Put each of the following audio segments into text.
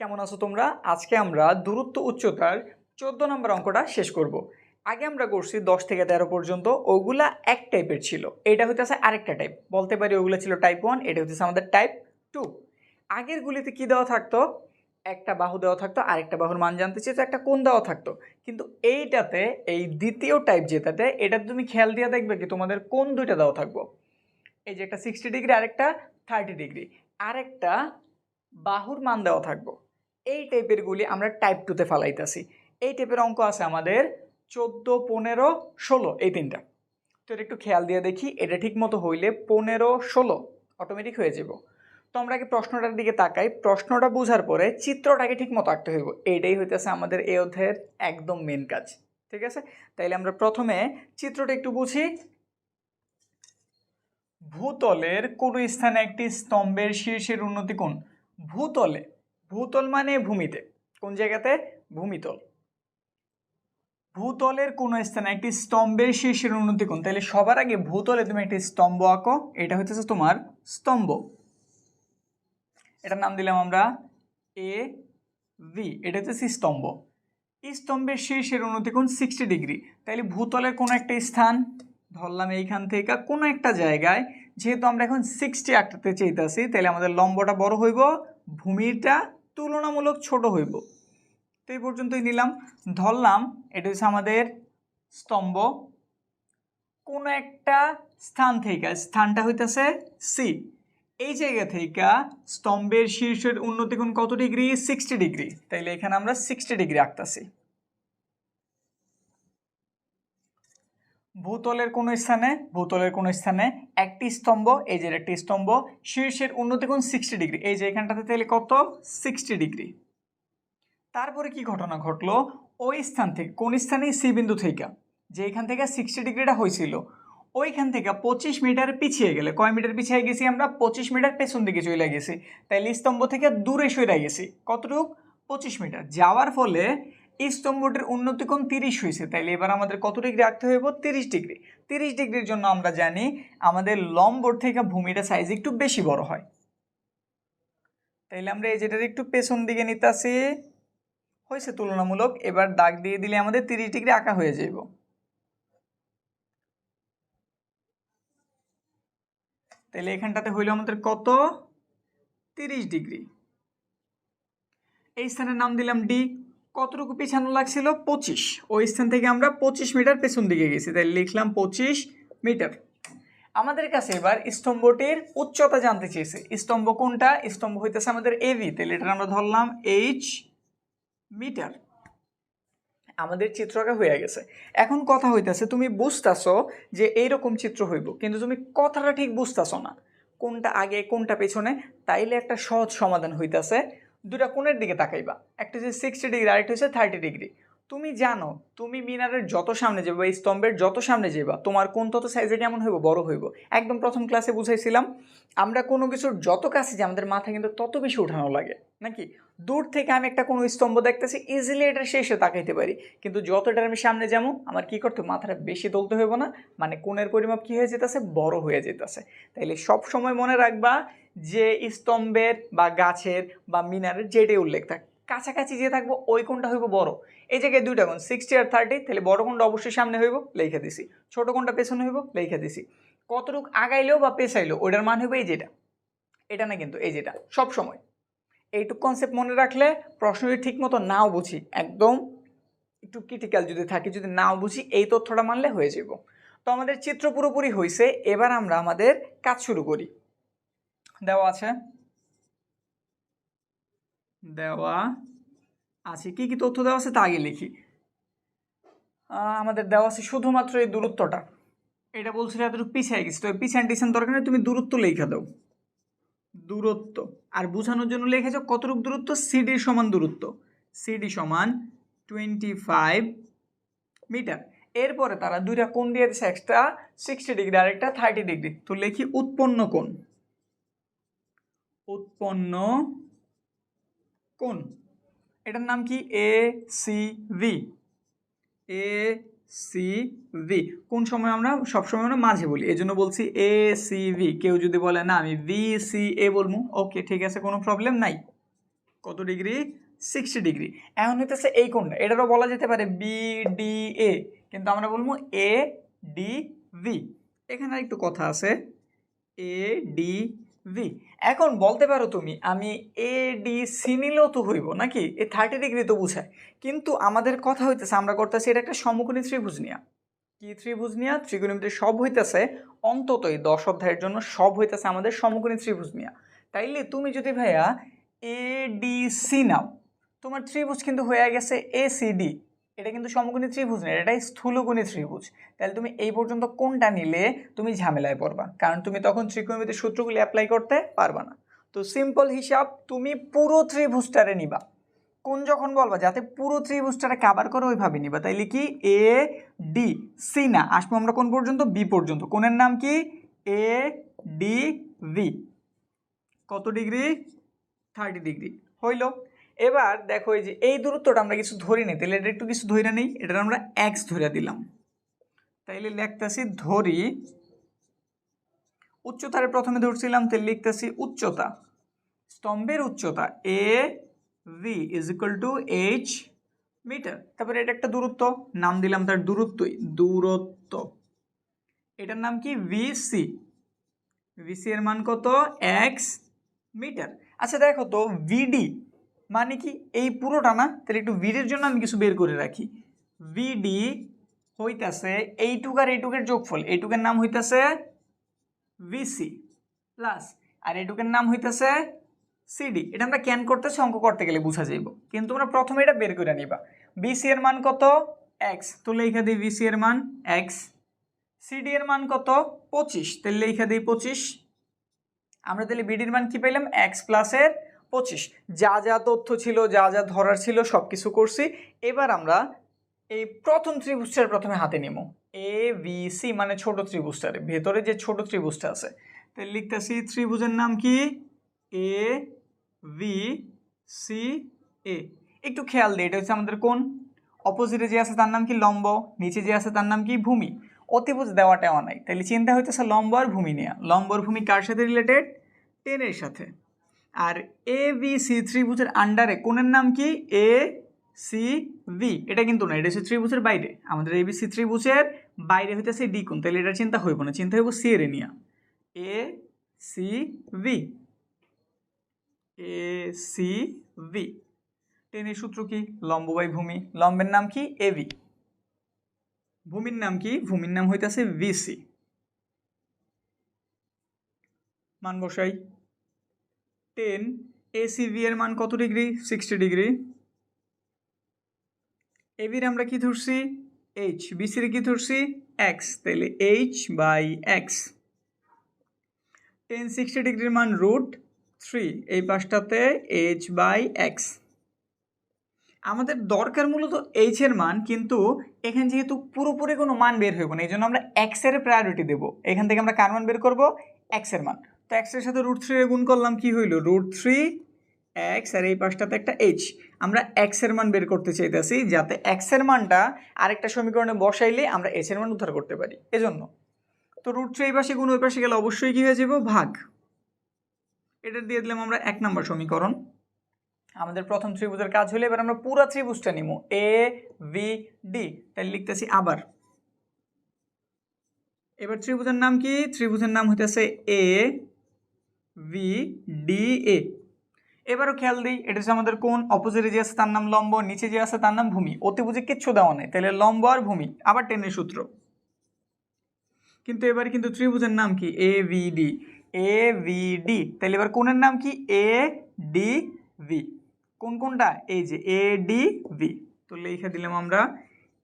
কেমন আছো তোমরা? আজকে আমরা দূরত্ব উচ্চতার চোদ্দ নম্বর অঙ্কটা শেষ করব। আগে আমরা করছি দশ থেকে তেরো পর্যন্ত, ওগুলা এক টাইপের ছিল। এটা হইতেছে আরেকটা টাইপ। বলতে পারি ওগুলো ছিল টাইপ ওয়ান এটা হইতেছে আমাদের টাইপ টু আগেরগুলিতে কি দেওয়া থাকতো? একটা বাহু দেওয়া থাকতো, আরেকটা বাহুর মান জানতে চেয়েছো, একটা কোন দেওয়া থাকতো। কিন্তু এইটাতে, এই দ্বিতীয় টাইপ যেটাতে এটাতে তুমি খেয়াল দিয়ে দেখবে কি তোমাদের কোন দুইটা দেওয়া থাকব। এই যে একটা সিক্সটি ডিগ্রি আরেকটা থার্টি ডিগ্রি আরেকটা বাহুর মান দেওয়া থাকব। এই টাইপের গুলি আমরা টাইপ টুতে ফালাইতেছি। এই টাইপের অঙ্ক আছে আমাদের চোদ্দ, পনেরো, ষোলো, এই তিনটা। তো এটা একটু খেয়াল দিয়ে দেখি, এটা ঠিক মতো হইলে পনেরো, ষোলো অটোমেটিক হয়ে যাব তো আমরা আগে প্রশ্নটার দিকে তাকাই। প্রশ্নটা বোঝার পরে চিত্রটাকে ঠিক মতো আঁকতে হইব। এইটাই হইতেছে আমাদের এই অধ্যায়ের একদম মেন কাজ। ঠিক আছে? তাইলে আমরা প্রথমে চিত্রটা একটু বুঝি। ভূতলের কোনো স্থানে একটি স্তম্ভের শীর্ষের উন্নতি কোণ? ভূতলে। ভূতল মানে ভূমিতে। কোন জায়গাতে? ভূমিতল। ভূতলের কোনো স্থানে একটি স্তম্ভের শীর্ষের উন্নতি কোণ তাহলে সবার আগে ভূতলে তুমি একটি স্তম্ভ আঁকো। এটা হচ্ছে তোমার স্তম্ভ। এটার নাম দিলাম আমরা এ ভি। এটা হচ্ছে স্তম্ভ। এই স্তম্ভের শীর্ষের উন্নতি কোণ সিক্সটি ডিগ্রি তাহলে ভূতলের কোনো একটা স্থান? ধরলাম এইখান থেকে কোনো একটা জায়গায়। যেহেতু আমরা এখন সিক্সটি আঁকতে চাইতেছি তাহলে আমাদের লম্বটা বড় হইব ভূমিটা তুলনামূলক ছোট হইব। তো এই পর্যন্তই নিলাম। ধরলাম, এটা হচ্ছে আমাদের স্তম্ভ। কোনো একটা স্থান থেকে, স্থানটা হইতেছে সি এই জায়গা থেকে স্তম্ভের শীর্ষের উন্নতি কোণ কত ডিগ্রি? Sixty degree. তাইলে এখানে আমরা সিক্সটি ডিগ্রি আঁকতাছি। ভূতলের কোনো স্থানে, ভূতলের কোনো স্থানে একটি স্তম্ভ, এই যে একটি স্তম্ভ, শীর্ষের উন্নতি কোণ সিক্সটি ডিগ্রি এই যে এখানটাতে তাহলে কত? সিক্সটি ডিগ্রি তারপরে কি ঘটনা ঘটলো? ওই স্থান থেকে, কোন স্থানে সি বিন্দু থেকে, যে এখান থেকে সিক্সটি ডিগ্রিটা হয়েছিল, ওইখান থেকে পঁচিশ মিটার পিছিয়ে গেলে, কয় মিটার পিছিয়ে গেছি আমরা? পঁচিশ মিটার পেছন দিকে চলে গেছি, তাইলে স্তম্ভ থেকে দূরে সরে গেছি, কতটুক? পঁচিশ মিটার, যাওয়ার ফলে এই স্তম্ভটির উন্নতি কোণ তিরিশ হয়েছে। তাইলে এবার আমাদের কত ডিগ্রি আঁকতে হইব? তিরিশ ডিগ্রি। তিরিশ ডিগ্রির জন্য আমরা জানি আমাদের লম্বর থেকে ভূমিটা সাইজ একটু বেশি বড় হয়। তাইলে আমরা এই যেটার একটু পেছন দিকে নিতে আসি হয়েছে তুলনামূলক। এবার দাগ দিয়ে দিলে আমাদের তিরিশ ডিগ্রি আঁকা হয়ে যাইব। তাহলে এখানটাতে হইল আমাদের কত? তিরিশ ডিগ্রি। এই স্থানের নাম দিলাম ডি কতটুকু পিছানো লাগছিল? পঁচিশ। ওই স্থান থেকে আমরা পঁচিশ মিটার পেছন দিকে গেছি। তাই লিখলাম পঁচিশ মিটার। আমাদের কাছে এবার স্তম্ভটির উচ্চতা জানতে চেয়েছে। স্তম্ভ কোনটা? স্তম্ভ হইতেছে আমাদের এভি তাহলে এটা আমরা ধরলাম এইচ মিটার। আমাদের চিত্রটা হয়ে গেছে। এখন কথা হইতেছে, তুমি বুঝতেছো যে এইরকম চিত্র হইব, কিন্তু তুমি কথাটা ঠিক বুঝতেছো না। কোনটা আগে, কোনটা পেছনে? তাইলে একটা সহজ সমাধান হইতাছে। দুটা কোণের দিকে তাকাইবা। একটা হচ্ছে সিক্সটি ডিগ্রি আরেকটা হচ্ছে থার্টি ডিগ্রি তুমি জানো, তুমি মিনারের যত সামনে যাবে বা স্তম্ভের যত সামনে যাবা তোমার কোন তত সাইজে কেমন হইব? বড় হইব। একদম প্রথম ক্লাসে বুঝাইছিলাম, আমরা কোনো কিছুর যত কাছে যে আমাদের মাথা কিন্তু তত বেশি উঠানো লাগে, নাকি? দূর থেকে আমি একটা কোনো স্তম্ভ দেখতেছি ইজিলি এটা শেষে তাকাইতে পারি। কিন্তু যতটা আমি সামনে যাব, আমার কি করতে মাথাটা বেশি তুলতে হইব না মানে কোণের পরিমাপ কি হয়ে যেতেছে? বড় হয়ে যেতেছে। তাইলে সব সময় মনে রাখবা যে স্তম্ভের বা গাছের বা মিনারের যেটাই উল্লেখ থাক, কাছাকাছি যে থাকব ওই কোনটা হইব বড়। এই জায়গায় দুইটা কোন সিক্সটি আর থার্টি তাহলে বড় কোনটা অবশ্যই সামনে হইব, লেখা দিছি। ছোট কোনটা পেছনে হইব, লেখা দিছি। কতটুক আগাইলেও বা পেছাইলেও ওইটার মান হইবে এই যেটা। এটা না কিন্তু এই যেটা, সব সময়। এইটুক কনসেপ্ট মনে রাখলে প্রশ্ন যদি ঠিক মতো নাও বুঝি, একদম একটু ক্রিটিক্যাল যদি থাকি, যদি নাও বুঝি, এই তথ্যটা মানলে হয়ে যাব তো আমাদের চিত্র পুরোপুরি হয়েছে এবার আমরা আমাদের কাজ শুরু করি। দেওয়া আছে। দেওয়া আছে। কি কি তথ্য দেওয়া আছে তা আগে লিখি। আমাদের দেওয়া আছে শুধুমাত্র এই দূরত্বটা। এটা বলছিল এতটুকু পিছিয়ে গেছে। তো পিছান টিছান দরকার নেই, তুমি দূরত্ব লেখা দাও। দূরত্ব। আর বোঝানোর জন্য লিখেছ কতটুকু দূরত্ব? সিডি সমান দূরত্ব। সিডি সমান টোয়েন্টি ফাইভ মিটার এরপরে তারা দুইটা কোণ দিয়ে দিচ্ছে এক্সট্রা সিক্সটি ডিগ্রি আর একটা থার্টি ডিগ্রি তো লিখি উৎপন্ন কোণ। উৎপন্ন কোণ। এটার নাম কি? A C V A C V কোন সময় আমরা সবসময় আমরা মাঝে বলি? এই জন্য বলছি এ সি ভি কেউ যদি বলে, না, আমি ভি সি এ বলব, ওকে, ঠিক আছে, কোনো প্রবলেম নাই। কত ডিগ্রি? Sixty degree. এখন হইতেছে এই কোণটা। এটারও বলা যেতে পারে বি ডি এ কিন্তু আমরা বলব এ ডি ভি এখানে একটু কথা আছে। এ ডি ভি, এখন বলতে পারো তুমি, আমি এ ডি সি নিলেও তো হইব, নাকি? এ থার্টি ডিগ্রি তো বুঝায়। কিন্তু আমাদের কথা হইতেছে, আমরা করতেছি এটা একটা সমকোণী ত্রিভুজ নিয়া। কি ত্রিভুজ নিয়া? ত্রিকোণমিতি সব হইতেছে, অন্ততই দশ অধ্যায়ের জন্য সব হইতেছে আমাদের সমকোণী ত্রিভুজ নিয়া। তাইলে তুমি যদি ভাইয়া এ ডি সি নাও, তোমার ত্রিভুজ কিন্তু হয়ে গেছে এ সি ডি এটা কিন্তু সমকোণী ত্রিভুজ না এটাই স্থূলকোণী ত্রিভুজ। তাহলে তুমি এই পর্যন্ত কোনটা নিলে তুমি ঝামেলায় পড়বা, কারণ তুমি তখন ত্রিকোণমিতির সূত্রগুলি অ্যাপ্লাই করতে পারবা না। তো সিম্পল হিসাব, তুমি পুরো ত্রিভুজটারে নিবা। কোন যখন বলবা, যাতে পুরো ত্রিভুজটারে কাভার করে ওইভাবে নিবা, তাইলে কি? এ ডি সি না, আসব আমরা কোন পর্যন্ত? বি পর্যন্ত। কোনের নাম কি? এ ডি ভি কত ডিগ্রি? Thirty degree. হইল। এবার দেখো এই যে, এই দূরত্বটা আমরা কিছু ধরি নিই তাহলে এটা একটু কিছু ধরে নেই এটা আমরা এক্স ধরে দিলাম। তাইলে লিখতেছি ধরি, উচ্চতারে প্রথমে ধরছিলাম তাহলে লিখতেছি উচ্চতা। স্তম্ভের উচ্চতা A V is equal to H meter তারপরে এটা একটা দূরত্ব, নাম দিলাম তার দূরত্বই, দূরত্ব। এটার নাম কি? ভিসি ভিসি এর মান কত? এক্স মিটার আচ্ছা দেখো তো ভিডি মানে কি এই পুরোটা না, তাহলে একটু ভিডির জন্য আমি কিছু বের করে রাখি। ভিডি হইতাছে এইটুক আর এইটুকের যোগফল। এইটুকের নাম হইতাছে ভিসি প্লাস আর এইটুকের নাম হইতাছে সিডি এটা আমরা ক্যান করতেছি, অঙ্ক করতে গেলে বোঝা যাইব। কিন্তু তোমরা প্রথমে এটা বের করে নিবা। বিসি এর মান কত? এক্স তো লেখা দিই বিসি এর মান এক্স সিডি এর মান কত? পঁচিশ। তাহলে লেখা দিই পঁচিশ। আমরা তাহলে বিডির মান কি পেলাম এক্স প্লাসের পঁচিশ। যা যা তথ্য ছিল, যা যা ধরার ছিল সব কিছু করছি। এবার আমরা এই প্রথম ত্রিভুজটার প্রথমে হাতে নেব। এ বি সি মানে ছোট ত্রিভুজটার। ভেতরে যে ছোট ত্রিভুজটা আছে। তাহলে লিখতেছি, ত্রিভুজের নাম কি? এ ভি সি এ একটু খেয়াল দিই এটা হচ্ছে আমাদের কোন অপোজিটে যে আছে তার নাম কি? লম্ব। নিচে যে আছে তার নাম কি? ভূমি। অতিভুজ দেওয়াটা নাই তাহলে চিন্তা হইতেছে লম্ব আর ভূমি নেওয়া লম্ব আর ভূমি কার সাথে রিলেটেড টেনের সাথে। আর এ বি সি ত্রিভুজের আন্ডারে কোণের নাম কি? এ সি ভি এটা কিন্তু না, এটা হচ্ছে ত্রিভুজের বাইরে। আমাদের এ বি সি ত্রিভুজের বাইরে হইতেছে ডি কোণ। তাহলে এটা চিন্তা হইব না, চিন্তা হইব সি এর নিয়া। A C V A C V টেনের সূত্র কি? লম্ব বাই ভূমি। লম্বের নাম কি? এ ভি ভূমির নাম কি? ভূমির নাম হইতেছে ভিসি মান বসাই। টেন এসিভি এর মান কত ডিগ্রি? Sixty degree. এবির আমরা কি ধরছি? এইচ বিসির কি ধরছি? এক্স তাহলে H by X tan sixty ডিগ্রির মান রুট থ্রি। এই পাশটাতে এইচ বাই এক্স আমাদের দরকার মূলত এইচ এর মান, কিন্তু এখানে যেহেতু পুরোপুরি কোনো মান বের হইব না, এই জন্য আমরা এক্সের প্রায়োরিটি দেবো। এখান থেকে আমরা কার মান বের করব? এক্সের মান। তো এক্সের সাথে রুট থ্রি গুণ করলাম, কি হইল? রুট থ্রি এক্স আর এই পাশটাতে একটা এইচ আমরা এক্সের মান বের করতে চাইতেছি যাতে এক্সের মানটা আরেকটা সমীকরণে বসাইলে আমরা এইচ এর মান উদ্ধার করতে পারি। এজন্য। তো রুট থ্রি এই পাশে গুণ, ওই পাশে গেলে অবশ্যই কী হয়ে যাব? ভাগ। এটা দিয়ে দিলাম আমরা এক নম্বর সমীকরণ। আমাদের প্রথম ত্রিভুজের কাজ হলে, এবার আমরা পুরো ত্রিভুজটা নিব এ ভি ডি তাই লিখতেছি আবার। এবার ত্রিভুজের নাম কি? ত্রিভুজের নাম হইতেছে এ ভি ডি এ এবারও খেয়াল দিই, এটা হচ্ছে আমাদের কোন অপোজিটে যে আছে তার নাম লম্ব, নিচে যে আছে তার নাম ভূমি। অতিভুজে কিচ্ছু দেওয়া নেই, তাহলে লম্ব আর ভূমি, আবার টেনের সূত্র। কিন্তু এবার কিন্তু ত্রিভুজের নাম কি? A V D A V D তাহলে এবার কোনের নাম কি? এ ডি ভি কোন কোনটা? এই যে এ ডি ভি তো লিখে দিলাম আমরা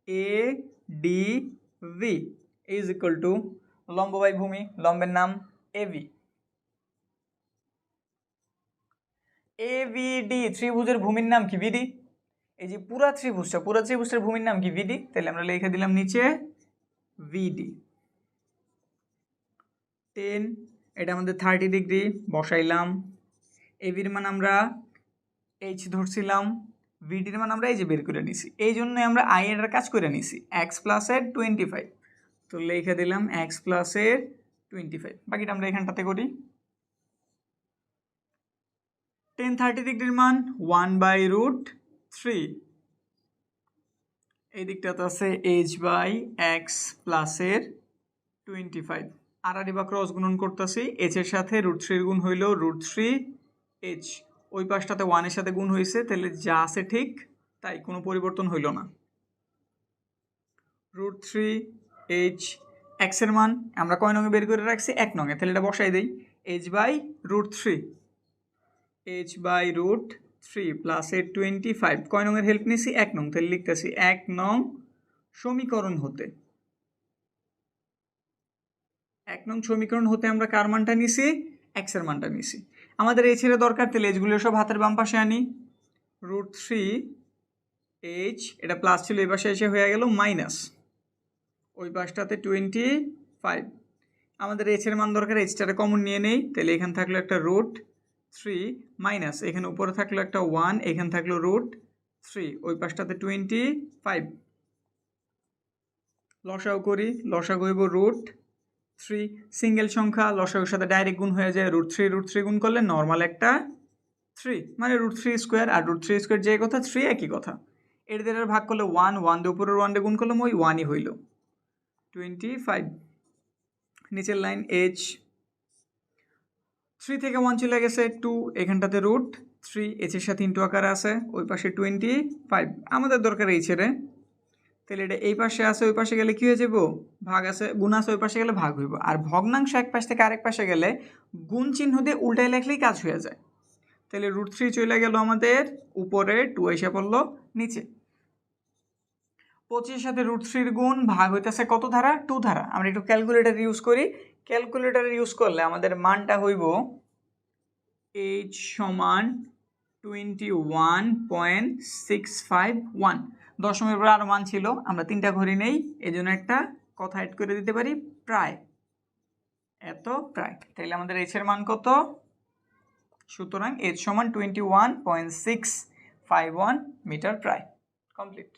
A D V is equal to লম্ব বাই ভূমি, লম্বের নাম A V A V D ত্রিভুজের ভূমির নাম কি? ভিডি এই যে পুরা ত্রিভুজটা, পুরা ত্রিভুজের ভূমির নাম কি? ভিডি তাহলে আমরা লিখে দিলাম নিচে ভিডি টেন, এটা আমাদের থার্টি ডিগ্রি, বসাইলাম। এভির মান আমরা এইচ ধরছিলাম। ভিডির মান আমরা এই যে বের করে নিছি। এই জন্য আমরা আই এর কাজ করে নিছি। এক্স প্লাসের টোয়েন্টি ফাইভ তো লিখে দিলাম এক্স প্লাসের টোয়েন্টি ফাইভ বাকিটা আমরা এখানটাতে করি। টেন থার্টি ডিগ্রির মান ওয়ান বাই রুট থ্রি এই দিকটাতে আছে এইচ বাই এক্স প্লাসের টোয়েন্টি ফাইভ আড়াআড়ি বা ক্রস গুণন করতেছি এইচ এর সাথে রুট থ্রির গুণ হইল রুট থ্রি এইচ ওই পাশটাতে ওয়ানের সাথে গুণ হয়েছে তাহলে যা আছে ঠিক, তাই কোনো পরিবর্তন হইল না। রুট থ্রি এইচ এক্সের মান আমরা কয় নঙে বের করে রাখছি? এক নঙে তাহলে এটা বসাই দিই। H by root three H by root three plus এর টোয়েন্টি ফাইভ কয় নঙের হেল্প নিছি? এক নং। তাহলে লিখতেছি এক নং সমীকরণ হতে। এক নং সমীকরণ হতে আমরা কার মানটা নিছি? এক্সের মানটা নিছি। আমাদের এই ছেড়ে দরকার, তাহলে এইচগুলো সব হাতের বাম পাশে আনি। রুট থ্রি এইচ এটা প্লাস ছিল, এই পাশে এসে হয়ে গেল মাইনাস ওই পাশটাতে টোয়েন্টি ফাইভ আমাদের এইচের মান দরকার এইচটারে কমন নিয়ে নেই। তাহলে এখানে থাকল একটা রুট থ্রি মাইনাস এখানে উপরে থাকল একটা ওয়ান এখানে থাকল রুট থ্রি ওই পাশটাতে টোয়েন্টি ফাইভ লসাও করি, লসাগু হইব রুট থ্রি সিঙ্গেল সংখ্যা, লসাগুর সাথে ডাইরেক্ট গুণ হয়ে যায় রুট থ্রি রুট থ্রি গুণ করলে নর্মাল একটা থ্রি মানে রুট থ্রি স্কোয়ার আর রুট থ্রি স্কোয়ার যে কথা থ্রি একই কথা। এর দিয়ে ভাগ করলে ওয়ান ওয়ান দিয়ে উপরের ওয়ান দিয়ে গুণ করলাম, ওই ওয়ানই হইল। টোয়েন্টি ফাইভ নিচের লাইন এইচ থ্রি থেকে ওয়ান চলে গেছে টু এখানটাতে রুট থ্রি এইচের সাথে ইন্টু আকারে আছে, ওই পাশে টোয়েন্টি ফাইভ আমাদের দরকার এই ছেড়ে। তাহলে এটা এই পাশে আছে, ওই পাশে গেলে কী হয়ে যাব? ভাগ আছে, গুণ আছে, ওই পাশে গেলে ভাগ হইব। আর ভগ্নাংশ এক পাশ থেকে আরেক পাশে গেলে গুণ চিহ্ন দিয়ে উল্টায় লেখলেই কাজ হয়ে যায়। তাহলে রুট থ্রি চলে গেল আমাদের, উপরে টু এসে পড়ল, নিচে। পঁচিশের সাথে রুট থ্রির গুণ ভাগ হইতেছে কত ধারা? টু ধারা। আমরা একটু ক্যালকুলেটার ইউজ করি। ক্যালকুলেটার ইউজ করলে আমাদের মানটা হইব এইচ সমান twenty one point six five one. দশমের মান ছিল, আমরা তিনটা ঘড়ি নেই এই জন্য একটা কথা অ্যাড করে দিতে পারি, প্রায়। এত প্রায়। তাইলে আমাদের এইচের মান কত? সুতরাং এইচ সমান twenty one point six five one meter প্রায়। কমপ্লিট।